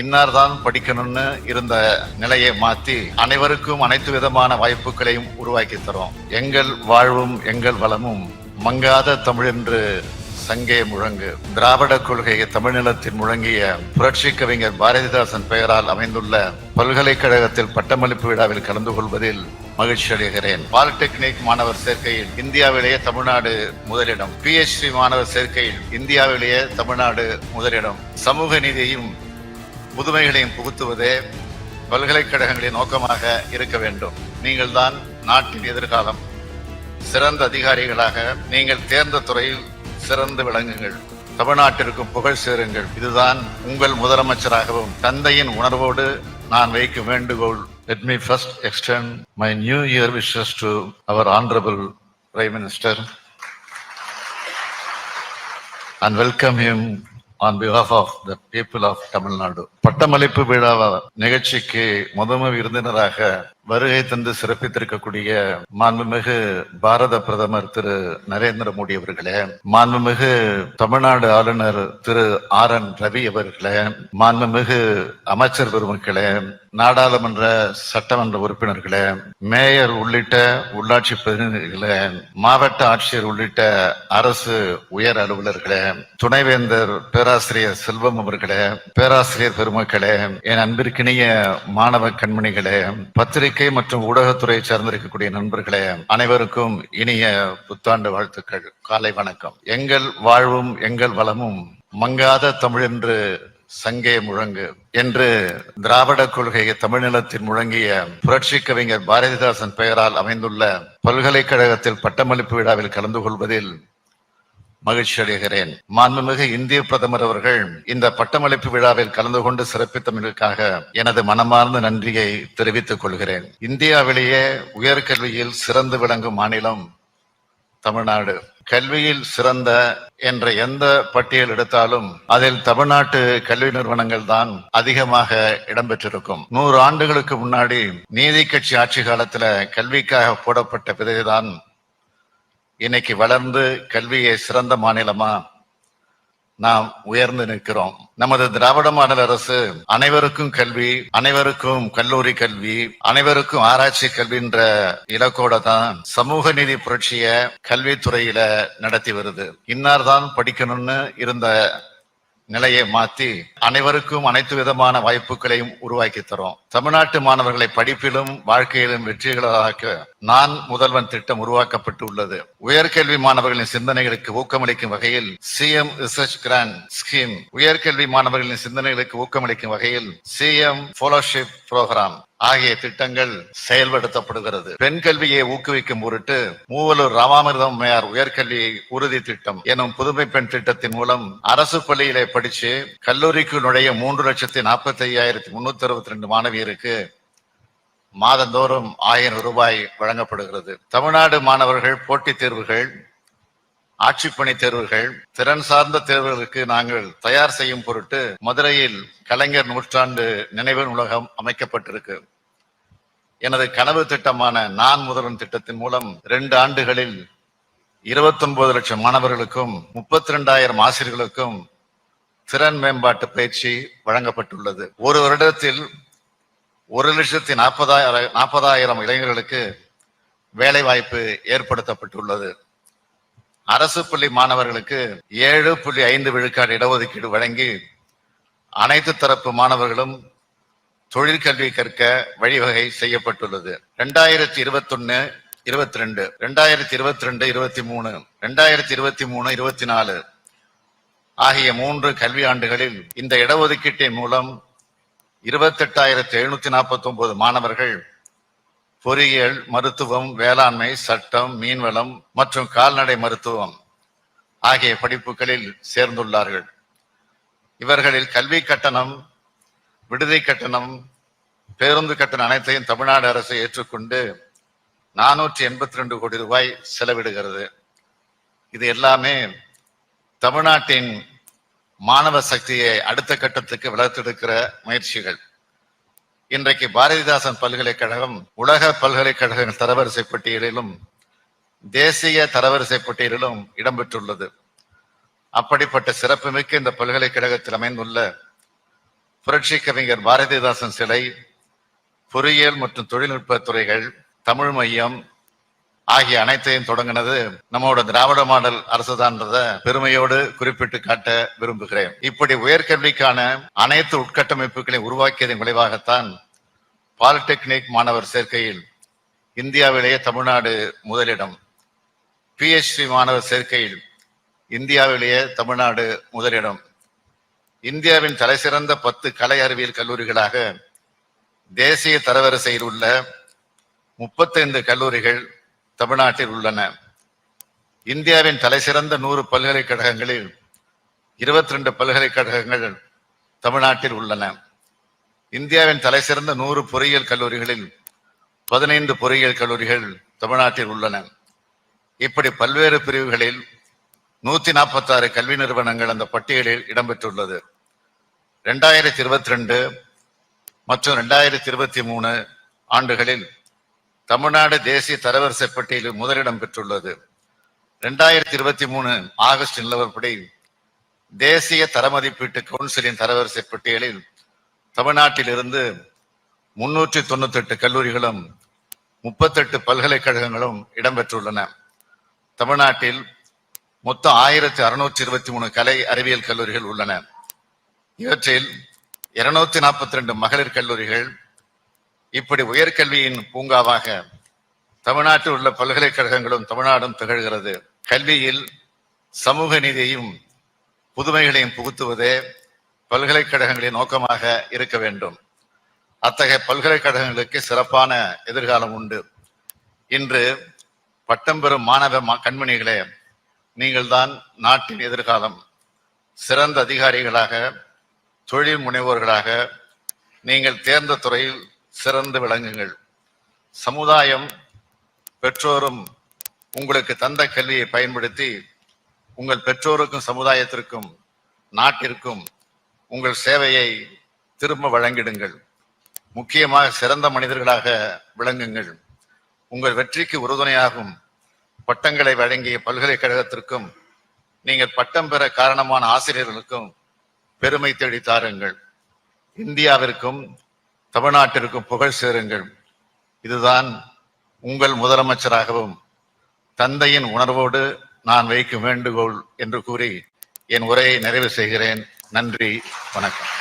இன்னார் தான் படிக்கணும்னு இருந்த நிலையை மாத்தி அனைவருக்கும் அனைத்து விதமான வாய்ப்புகளையும் உருவாக்கி தரும். எங்கள் வாழ்வும் எங்கள் வளமும் மங்காத தமிழ் என்று சங்கே முழங்கு. திராவிட கொள்கையை தமிழ்நிலத்தில் முழங்கிய புரட்சி கவிஞர் பாரதிதாசன் பெயரால் அமைந்துள்ள பல்கலைக்கழகத்தில் பட்டமளிப்பு விழாவில் கலந்து கொள்வதில் மகிழ்ச்சி அடைகிறேன். பாலிடெக்னிக் மாணவர் சேர்க்கையில் இந்தியாவிலேயே தமிழ்நாடு முதலிடம். பிஹெச்டி மாணவர் சேர்க்கையில் இந்தியாவிலேயே தமிழ்நாடு முதலிடம். சமூக நீதியையும் புதுமைகளையும் புகுத்துவதே பல்கலைக்கழகங்களின் நோக்கமாக இருக்க வேண்டும். நீங்கள் தான் நாட்டின் எதிர்காலம். சிறந்த அதிகாரிகளாக நீங்கள் தேர்ந்த துறையில் சிறந்து விளங்குங்கள். தமிழ்நாட்டிற்கும் புகழ் சேருங்கள். இதுதான் உங்கள் முதலமைச்சராகவும் தந்தையின் உணர்வோடு நான் வைக்கும் வேண்டுகோள். Let me first extend my new year wishes to our honorable prime minister and welcome him on behalf of the people of Tamil Nadu பட்டமளிப்பு விழாவ நிகழ்ச்சிக்கு முதன்மை விருந்தினராக வருகை தந்து சிறப்பித்திருக்கக்கூடிய மாண்புமிகு பாரத பிரதமர் திரு நரேந்திர மோடி அவர்களே மாண்புமிகு தமிழ்நாடு ஆளுநர் திரு ஆர் என் ரவி அவர்களே மாண்புமிகு அமைச்சர் பெருமக்களே நாடாளுமன்ற சட்டமன்ற உறுப்பினர்களே மேயர் உள்ளிட்ட உள்ளாட்சி பிரதிநிதிகளே மாவட்ட ஆட்சியர் உள்ளிட்ட அரசு உயர் அலுவலர்களே துணைவேந்தர் பேராசிரியர் செல்வம் அவர்களே பேராசிரியர் பெருமக்களே என் அன்பிற்கினிய மாணவ கண்மணிகளே பத்திரிகை மற்றும் ஊடகத்துறை சார்ந்திருக்கக்கூடிய நண்பர்களே அனைவருக்கும் இனிய புத்தாண்டு வாழ்த்துக்கள். காலை வணக்கம். எங்கள் வாழ்வும் எங்கள் வளமும் மங்காத தமிழ் என்று சங்கே முழங்கு என்று திராவிட கொள்கையை தமிழ்நிலத்தில் முழங்கிய புரட்சி கவிஞர் பாரதிதாசன் பெயரால் அமைந்துள்ள பல்கலைக்கழகத்தில் பட்டமளிப்பு விழாவில் கலந்து கொள்வதில் மகிழ்ச்சி அடைகிறேன். மாண்புமிகு இந்திய பிரதமர் அவர்கள் இந்த பட்டமளிப்பு விழாவில் கலந்து கொண்டு சிறப்பித்தமைக்காக எனது மனமார்ந்த நன்றியை தெரிவித்துக் கொள்கிறேன். இந்தியாவிலேயே உயர்கல்வியில் சிறந்து விளங்கும் மாநிலம் தமிழ்நாடு. கல்வியில் சிறந்த என்ற எந்த பட்டியல் எடுத்தாலும் அதில் தமிழ்நாட்டு கல்வி நிறுவனங்கள் தான் அதிகமாக இடம்பெற்றிருக்கும். நூறு ஆண்டுகளுக்கு முன்னாடி நீதி கட்சி ஆட்சி காலத்துல கல்விக்காக போடப்பட்ட விதைதான் இன்னைக்கு வளர்ந்து கல்வியை சிறந்த மாநிலமா நாம் உயர்ந்து நிற்கிறோம். நமது திராவிட மாடல் அரசு அனைவருக்கும் கல்வி அனைவருக்கும் கல்லூரி கல்வி அனைவருக்கும் ஆராய்ச்சி கல்வின்ற இலக்கோட தான் சமூக நீதி புரட்சிய கல்வித்துறையில நடத்தி வருது. இன்னார் தான் படிக்கணும்னு இருந்த நிலையை மாத்தி அனைவருக்கும் அனைத்து விதமான வாய்ப்புகளையும் உருவாக்கி தரும். தமிழ்நாட்டு மாணவர்களை படிப்பிலும் வாழ்க்கையிலும் வெற்றிகளாக நான் முதல்வன் திட்டம் உருவாக்கப்பட்டு உள்ளது உயர்கல்வி மாணவர்களின் சிந்தனைகளுக்கு ஊக்கமளிக்கும் வகையில் சிஎம் ரிசர்ச் கிராண்ட் ஸ்கீம் உயர்கல்வி மாணவர்களின் சிந்தனைகளுக்கு ஊக்கமளிக்கும் வகையில் சிஎம் ஃபோலோஷிப் புரோகிராம் ஆகிய திட்டங்கள் செயல்படுத்தப்படுகிறது. பெண் கல்வியை ஊக்குவிக்கும் பொருட்டு மூவலூர் ராமாமிர்தம் அம்மையார் உயர்கல்வி உறுதி திட்டம் எனும் புதுமை பெண் திட்டத்தின் மூலம் அரசு பள்ளியிலே படிச்சு கல்லூரிக்கு நுழைய மூன்று லட்சத்தி நாற்பத்தி ஐயாயிரத்தி முன்னூத்தி அறுபத்தி ரெண்டு மாணவியருக்கு மாதந்தோறும் ஆயிரம் ரூபாய் வழங்கப்படுகிறது. தமிழ்நாடு மாணவர்கள் போட்டித் தேர்வுகள் ஆட்சிப்பணி தேர்வுகள் திறன் சார்ந்த தேர்வுகளுக்கு நாங்கள் தயார் செய்யும் பொருட்டு மதுரையில் கலைஞர் நூற்றாண்டு நினைவு நூலகம் அமைக்கப்பட்டிருக்கு. எனது கனவு திட்டமான நான் முதல்வன் திட்டத்தின் மூலம் ரெண்டு ஆண்டுகளில் இருபத்தி ஒன்பது லட்சம் மாணவர்களுக்கும் முப்பத்தி ரெண்டாயிரம் ஆசிரியர்களுக்கும் திறன் மேம்பாட்டு பயிற்சி வழங்கப்பட்டுள்ளது. ஒரு வருடத்தில் ஒரு லட்சத்தி நாற்பதாயிரம் நாற்பதாயிரம் இளைஞர்களுக்கு வேலை வாய்ப்பு ஏற்படுத்தப்பட்டுள்ளது. அரசு பள்ளி மாணவர்களுக்கு ஏழு புள்ளி ஐந்து விழுக்காடு இடஒதுக்கீடு வழங்கி அனைத்து தரப்பு மாணவர்களும் தொழிற்கல்வி கற்க வழிவகை செய்யப்பட்டுள்ளது. ரெண்டாயிரத்தி இருபத்தொன்னு இருபத்தி ரெண்டு ரெண்டாயிரத்தி இருபத்தி ரெண்டு இருபத்தி மூணு ரெண்டாயிரத்தி இருபத்தி மூணு இருபத்தி நாலு ஆகிய மூன்று கல்வி ஆண்டுகளில் இந்த இடஒதுக்கீட்டின் மூலம் இருபத்தெட்டாயிரத்தி எழுநூத்தி நாற்பத்தி ஒன்பது மாணவர்கள் பொறியியல் மருத்துவம் வேளாண்மை சட்டம் மீன்வளம் மற்றும் கால்நடை மருத்துவம் ஆகிய படிப்புகளில் சேர்ந்துள்ளார்கள். இவர்களில் கல்வி கட்டணம் விடுதி கட்டணம் பேருந்து கட்டணம் அனைத்தையும் தமிழ்நாடு அரசு ஏற்றுக்கொண்டு நானூற்றி எண்பத்தி ரெண்டு கோடி ரூபாய் செலவிடுகிறது. இது எல்லாமே தமிழ்நாட்டின் மாணவ சக்தியை அடுத்த கட்டத்துக்கு வளர்த்தெடுக்கிற முயற்சிகள். இன்றைக்கு பாரதிதாசன் பல்கலைக்கழகம் உலக பல்கலைக்கழக தரவரிசை பட்டியலிலும் தேசிய தரவரிசை பட்டியலிலும் இடம்பெற்றுள்ளது. அப்படிப்பட்ட சிறப்புமிக்க இந்த பல்கலைக்கழகத்தில் அமைந்துள்ள புரட்சி கவிஞர் பாரதிதாசன் சிலை பொறியியல் மற்றும் தொழில்நுட்ப துறைகள் தமிழ் மையம் ஆகிய அனைத்தையும் தொடங்கினது நம்மோட திராவிட மாடல் அரசுதான்றத பெருமையோடு குறிப்பிட்டு காட்ட விரும்புகிறேன். இப்படி உயர்கல்விக்கான அனைத்து உட்கட்டமைப்புகளை உருவாக்கியதன் விளைவாகத்தான் பாலிடெக்னிக் மாணவர் சேர்க்கையில் இந்தியாவிலேயே தமிழ்நாடு முதலிடம். பிஹெச்டி மாணவர் சேர்க்கையில் இந்தியாவிலேயே தமிழ்நாடு முதலிடம். இந்தியாவின் தலைசிறந்த பத்து கலை அறிவியல் கல்லூரிகளாக தேசிய தரவரிசையில் உள்ள முப்பத்தைந்து கல்லூரிகள் தமிழ்நாட்டில் உள்ளன. இந்தியாவின் தலைசிறந்த நூறு பல்கலைக்கழகங்களில் இருபத்தி ரெண்டு பல்கலைக்கழகங்கள் தமிழ்நாட்டில் உள்ளன. இந்தியாவின் தலைசிறந்த நூறு பொறியியல் கல்லூரிகளில் பதினைந்து பொறியியல் கல்லூரிகள் தமிழ்நாட்டில் உள்ளன. இப்படி பல்வேறு பிரிவுகளில் நூத்தி நாற்பத்தி ஆறு கல்வி நிறுவனங்கள் அந்த பட்டியலில் இடம்பெற்றுள்ளது. ரெண்டாயிரத்தி இருபத்தி ரெண்டு மற்றும் ரெண்டாயிரத்தி இருபத்தி மூணு ஆண்டுகளில் தமிழ்நாடு தேசிய தரவரிசை பட்டியலில் முதலிடம் பெற்றுள்ளது. ரெண்டாயிரத்தி இருபத்தி மூணு ஆகஸ்ட் நிலவரப்படி தேசிய தரமதிப்பீட்டு கவுன்சிலின் தரவரிசை பட்டியலில் தமிழ்நாட்டில் இருந்து முன்னூற்றி தொண்ணூத்தி எட்டு கல்லூரிகளும் முப்பத்தெட்டு பல்கலைக்கழகங்களும் இடம்பெற்றுள்ளன. தமிழ்நாட்டில் மொத்தம் ஆயிரத்தி அறுநூற்றி இருபத்தி மூணு கலை அறிவியல் கல்லூரிகள் உள்ளன. இவற்றில் இருநூத்தி நாற்பத்தி ரெண்டு மகளிர் கல்லூரிகள் இப்படி உயர்கல்வியின் பூங்காவாக தமிழ்நாட்டில் உள்ள பல்கலைக்கழகங்களும் தமிழ்நாடும் திகழ்கிறது. கல்வியில் சமூக நீதியையும் புதுமைகளையும் புகுத்துவதே பல்கலைக்கழகங்களின் நோக்கமாக இருக்க வேண்டும். அத்தகைய பல்கலைக்கழகங்களுக்கு சிறப்பான எதிர்காலம் உண்டு. இன்று பட்டம் பெறும் மாணவ கண்மணிகளே நீங்கள்தான் நாட்டின் எதிர்காலம். சிறந்த அதிகாரிகளாக தொழில் முனைவோர்களாக நீங்கள் தேர்ந்த துறையில் சிறந்து விளங்குங்கள். சமுதாயம் பெற்றோரும் உங்களுக்கு தந்த கல்வியை பயன்படுத்தி உங்கள் பெற்றோருக்கும் சமுதாயத்திற்கும் நாட்டிற்கும் உங்கள் சேவையை திரும்ப வழங்கிடுங்கள். முக்கியமாக சிறந்த மனிதர்களாக விளங்குங்கள். உங்கள் வெற்றிக்கு உறுதுணையாகும் பட்டங்களை வழங்கிய பல்கலைக்கழகத்திற்கும் நீங்கள் பட்டம் பெற காரணமான ஆசிரியர்களுக்கும் பெருமை தேடி தாருங்கள். இந்தியாவிற்கும் தமிழ்நாட்டிற்கு புகழ் சேருங்கள். இதுதான் உங்கள் முதலமைச்சராகவும் தந்தையின் உணர்வோடு நான் வைக்கும் வேண்டுகோள் என்று கூறி என் உரையை நிறைவு செய்கிறேன். நன்றி வணக்கம்.